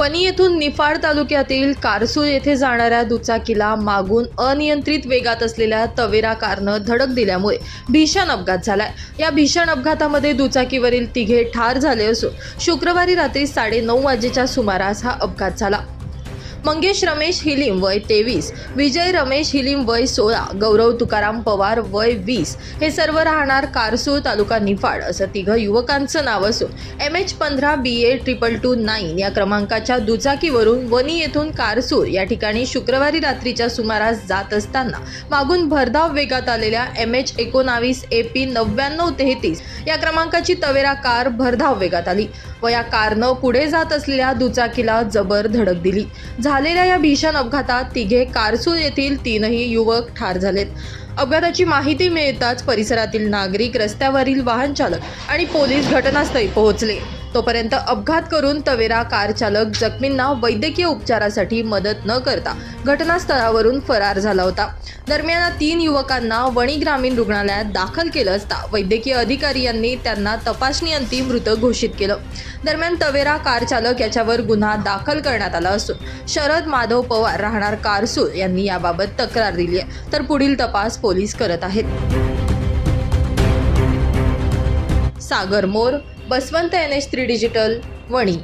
वणी येथून निफाड तालुक्यातील कारसूळ येथे जाणाऱ्या दुचाकीला मागून अनियंत्रित वेगात असलेल्या तवेरा कारनं धडक दिल्यामुळे भीषण अपघात झालाय. या भीषण अपघातामध्ये दुचाकीवरील तिघे ठार झाले असून शुक्रवारी रात्री साडेनऊ वाजेच्या सुमारास हा अपघात झाला. मंगेश रमेश हिलीम वय तेवीस विजय रमेश हिलीम वय सोळा गौरव तुकाराम पवार वय वीस. हे सर्व राहणार कारसूळ तालुका निफाड असं तिघं युवकांचं नाव असून एम एच पंधरा B A triple two nine या क्रमांकाच्या दुचाकीवरून वनी येथून कारसूळ या ठिकाणी शुक्रवारी रात्रीच्या सुमारास जात असताना मागून भरधाव वेगात आलेल्या एम एच एकोणावीस ए पी नव्याण्णव तेहतीस या क्रमांकाची तवेरा कार भरधाव वेगात आली व या कारनं पुढे जात असलेल्या दुचाकीला जबर धडक दिली. झालेल्या या भीषण अपघातात तिघे कारसूर येथील तीनही युवक ठार झालेत. अपघाताची माहिती मिळताच परिसरातील नागरिक रस्त्यावरील वाहन चालक आणि पोलीस घटनास्थळी पोहोचले. तोपर्यंत अपघात करून तवेरा कार चालक जखमींना वैद्यकीय उपचारासाठी मदत न करता घटनास्थळावरून फरार झाला होता. दरम्यान तीन युवकांना वणी ग्रामीण रुग्णालयात दाखल केलं असता वैद्यकीय अधिकारी यांनी त्यांना तपासणीअंती मृत घोषित केलं. दरम्यान तवेरा कार चालक याच्यावर गुन्हा दाखल करण्यात आला असून शरद माधव पवार राहणार कारसूल यांनी याबाबत तक्रार दिली आहे. तर पुढील तपास पोलीस करत आहेत. Sagar More Baswant N H three digital Wani.